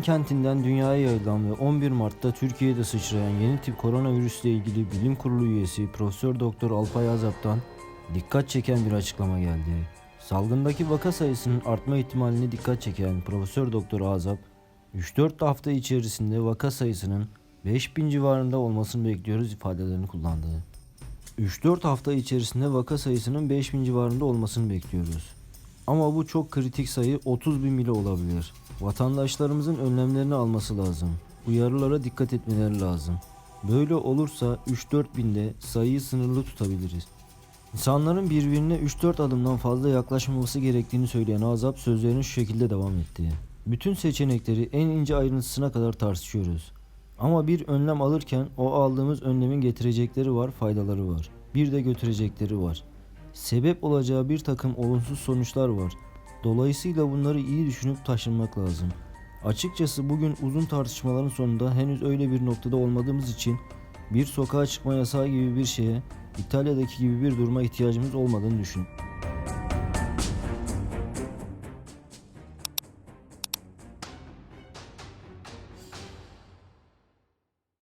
kentinden dünyaya yayılan ve 11 Mart'ta Türkiye'de sıçrayan yeni tip koronavirüsle ilgili bilim kurulu üyesi Profesör Doktor Alpay Azap'tan dikkat çeken bir açıklama geldi. Salgındaki vaka sayısının artma ihtimalini dikkat çeken Profesör Doktor Azap, 3-4 hafta içerisinde vaka sayısının 5000 civarında olmasını bekliyoruz ifadelerini kullandı. 3-4 hafta içerisinde vaka sayısının 5000 civarında olmasını bekliyoruz. Ama bu çok kritik sayı 30 bin bile olabilir. Vatandaşlarımızın önlemlerini alması lazım. Uyarılara dikkat etmeleri lazım. Böyle olursa 3-4 binde sayıyı sınırlı tutabiliriz. İnsanların birbirine 3-4 adımdan fazla yaklaşmaması gerektiğini söyleyen Azap sözlerine şu şekilde devam etti. Bütün seçenekleri en ince ayrıntısına kadar tartışıyoruz. Ama bir önlem alırken o aldığımız önlemin getirecekleri var, faydaları var. Bir de götürecekleri var. Sebep olacağı bir takım olumsuz sonuçlar var. Dolayısıyla bunları iyi düşünüp taşınmak lazım. Açıkçası bugün uzun tartışmaların sonunda henüz öyle bir noktada olmadığımız için bir sokağa çıkma yasağı gibi bir şeye, İtalya'daki gibi bir duruma ihtiyacımız olmadığını düşün.